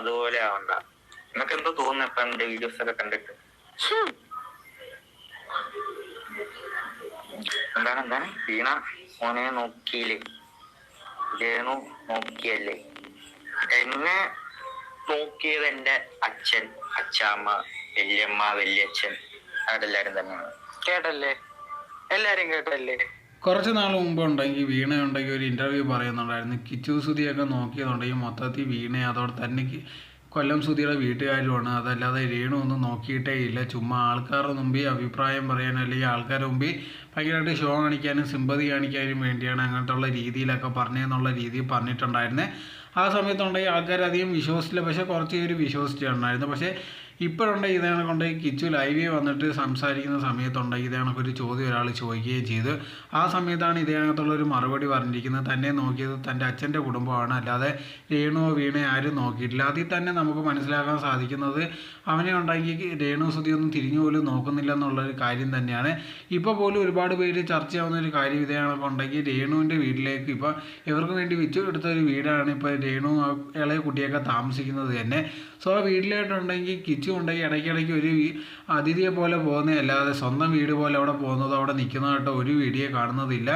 അതുപോലെ ആവണ്ട. നിനക്ക് എന്തോ തോന്നുന്നു ഇപ്പൊ എന്റെ വീഡിയോസ് ഒക്കെ കണ്ടിട്ട്. എന്താണ് എന്താണ്? വീണ മോനെ നോക്കിയില്ലേ? ജേനു നോക്കിയല്ലേ? എന്നെ നോക്കിയത് എന്റെ അച്ഛൻ അച്ചാമ്മ വല്യമ്മ വല്യച്ഛൻ. അവരെല്ലാരും തന്നെയാണ്. കേട്ടല്ലേ? എല്ലാരും കേട്ടല്ലേ? കുറച്ച് നാൾ മുമ്പ് ഉണ്ടെങ്കിൽ വീണ ഉണ്ടെങ്കിൽ ഒരു ഇന്റർവ്യൂ പറയുന്നുണ്ടായിരുന്നു. കിച്ചു സുധിയൊക്കെ നോക്കിയതുണ്ടെങ്കിൽ മൊത്തത്തിൽ വീണ. അതോടെ തന്നെ കൊല്ലം സുധിയുടെ വീട്ടുകാരുമാണ്. അതല്ലാതെ രേണു ഒന്നും നോക്കിയിട്ടേ ഇല്ല. ചുമ്മാ ആൾക്കാരുടെ മുമ്പിൽ അഭിപ്രായം പറയാൻ അല്ലെങ്കിൽ ആൾക്കാരുടെ മുമ്പിൽ ഭയങ്കരമായിട്ട് ഷോ കാണിക്കാനും സിമ്പതി കാണിക്കാനും വേണ്ടിയാണ് അങ്ങനത്തെ ഉള്ള രീതിയിലൊക്കെ പറഞ്ഞതെന്നുള്ള രീതിയിൽ പറഞ്ഞിട്ടുണ്ടായിരുന്നത് ആ സമയത്തുണ്ടെങ്കിൽ ആൾക്കാർ അധികം വിശ്വസിച്ചില്ല. പക്ഷേ കുറച്ച് പേര് വിശ്വസിച്ചിട്ടുണ്ടായിരുന്നു പക്ഷേ ഇപ്പോഴുണ്ട് ഇതേ കൊണ്ട് കിച്ചു ലൈവിൽ വന്നിട്ട് സംസാരിക്കുന്ന സമയത്തുണ്ടെങ്കിൽ ഇതേ ഒരു ചോദ്യം ഒരാൾ ചോദിക്കുകയും ചെയ്ത്. ആ സമയത്താണ് ഇതേ ഒരു മറുപടി പറഞ്ഞിരിക്കുന്നത്. തന്നെ നോക്കിയത് തന്റെ അച്ഛന്റെ കുടുംബമാണ്. അല്ലാതെ രേണുവോ വീണയോ ആരും നോക്കിയിട്ടില്ല. അതിൽ തന്നെ നമുക്ക് മനസ്സിലാക്കാൻ സാധിക്കുന്നത് അവനെ ഉണ്ടാക്കി രേണു ഒന്നും തിരിഞ്ഞു പോലും നോക്കുന്നില്ല എന്നുള്ളൊരു കാര്യം തന്നെയാണ്. ഇപ്പോൾ പോലും ഒരുപാട് പേര് ചർച്ച ചർച്ചയാവുന്ന ഒരു കാര്യം ഇതേ ഉണ്ടെങ്കിൽ രേണുവിന്റെ വീട്ടിലേക്ക് ഇപ്പോൾ ഇവർക്ക് വേണ്ടി വെച്ചു എടുത്ത ഒരു വീടാണ് ഇപ്പോൾ രേണു ഇളയ കുട്ടിയൊക്കെ താമസിക്കുന്നത് തന്നെ. സോ ആ വീട്ടിലായിട്ടുണ്ടെങ്കിൽ കിച്ചു ഉണ്ടെങ്കിൽ ഇടയ്ക്കിടയ്ക്ക് ഒരു അതിഥിയെ പോലെ പോകുന്ന അല്ലാതെ സ്വന്തം വീട് പോലെ അവിടെ പോകുന്നതോ അവിടെ നിൽക്കുന്നതായിട്ടോ ഒരു വീഡിയോ കാണുന്നതില്ല.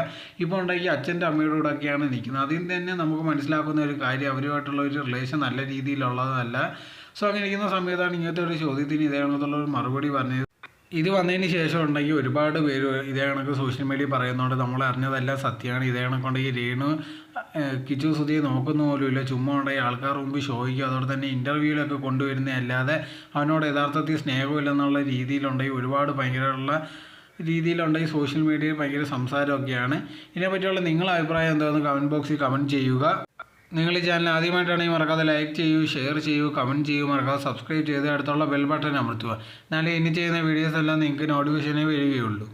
ഇപ്പോൾ ഉണ്ടെങ്കിൽ അച്ഛന്റെ അമ്മയുടെ കൂടെ ഒക്കെയാണ് നിൽക്കുന്നത്. അതിൽ തന്നെ നമുക്ക് മനസ്സിലാക്കുന്ന ഒരു കാര്യം അവരുമായിട്ടുള്ള ഒരു റിലേഷൻ നല്ല രീതിയിലുള്ളതല്ല. സോ അങ്ങനെ ഇരിക്കുന്ന സമയത്താണ് ഇങ്ങനത്തെ ഒരു ചോദ്യത്തിന് ഇതേ കണക്കുള്ള ഒരു മറുപടി പറഞ്ഞത്. ഇത് വന്നതിന് ശേഷം ഉണ്ടെങ്കിൽ ഒരുപാട് പേര് ഇതേ കണക്ക് സോഷ്യൽ മീഡിയ പറയുന്നതുകൊണ്ട് നമ്മൾ അറിഞ്ഞതെല്ലാം സത്യമാണ്. ഇതേ കണക്കുണ്ടെങ്കിൽ രേണു കിച്ചു സുധിയെ നോക്കുന്ന പോലുമില്ല ചുമ്മാ ഉണ്ടെങ്കിൽ ആൾക്കാർ മുമ്പ് ഷോയ്ക്കും അതോടെ തന്നെ ഇന്റർവ്യൂവിലൊക്കെ കൊണ്ടുവരുന്ന അല്ലാതെ അവനോട് യഥാർത്ഥത്തിൽ സ്നേഹമില്ലെന്നുള്ള രീതിയിലുണ്ടെങ്കിൽ ഒരുപാട് ഭയങ്കരമുള്ള രീതിയിലുണ്ടെങ്കിൽ സോഷ്യൽ മീഡിയയിൽ ഭയങ്കര സംസാരമൊക്കെയാണ്. ഇതിനെപ്പറ്റിയുള്ള നിങ്ങളുടെ അഭിപ്രായം എന്താണെന്ന് കമന്റ് ബോക്സിൽ കമന്റ് ചെയ്യുക. നിങ്ങൾ ഈ ചാനൽ ആദ്യമായിട്ടാണെങ്കിൽ മറക്കാതെ ലൈക്ക് ചെയ്യൂ ഷെയർ ചെയ്യൂ കമന്റ് ചെയ്യൂ മറക്കാതെ സബ്സ്ക്രൈബ് ചെയ്ത് അടുത്തുള്ള ബെൽ ബട്ടൺ അമർത്തുക. എന്നാലേ ഇനി ചെയ്യുന്ന വീഡിയോസ് എല്ലാം നിങ്ങൾക്ക് നോട്ടിഫിക്കേഷനേ വരികയുള്ളൂ.